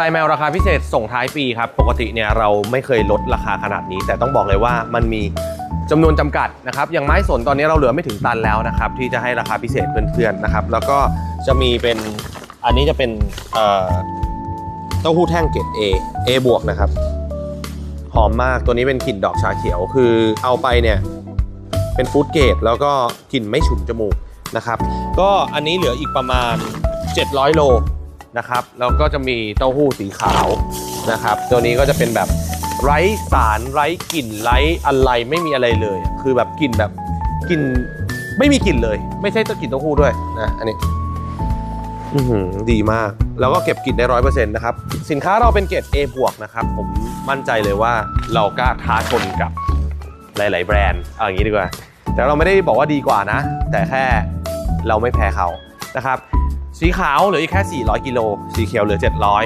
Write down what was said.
ทรายแมวราคาพิเศษส่งท้ายปีครับ ปกติเนี่ยเราไม่เคยลดราคาขนาดนี้ แต่ต้องบอกเลยว่ามันมีจำนวนจำกัดนะครับ อย่างไม้สนตอนนี้เราเหลือไม่ถึงตันแล้วนะครับ ที่จะให้ราคาพิเศษเพื่อนๆนะครับ แล้วก็จะมีเป็นอันนี้จะเป็นเอ่อเต้าหู้แท่งเกรด A A บวกนะครับ หอมมากตัวนี้เป็นกลิ่นดอกชาเขียว คือเอาไปเนี่ยเป็นฟู้ดเกรดแล้วก็กลิ่นไม่ฉุนจมูกนะครับ ก็อันนี้เหลืออีกประมาณ 700 โล นะครับแล้วก็จะมีเต้าหู้สีขาวนะครับ ตัวนี้ก็จะเป็นแบบไร้สารไร้กลิ่นไร้อะไรไม่มีอะไรเลย คือแบบกลิ่นแบบกลิ่นไม่มีกลิ่นเลย ไม่ใช่ตัวกลิ่นเต้าหู้ด้วยนะอันนี้อืดีมาก แล้วก็เก็บกลิ่นได้ร้อยเปอร์เซ็นต์นะครับ สินค้าเราเป็นเกรด A บวกนะครับ ผมมั่นใจเลยว่าเรากล้าท้าชนกับหลาย ๆ แบรนด์เอาอย่างนี้ดีกว่า แต่เราไม่ได้บอกว่าดีกว่านะ แต่แค่เราไม่แพ้เขานะครับ สีขาวเหลืออีกแค่ 400 กิโล สีเขียวเหลือ 700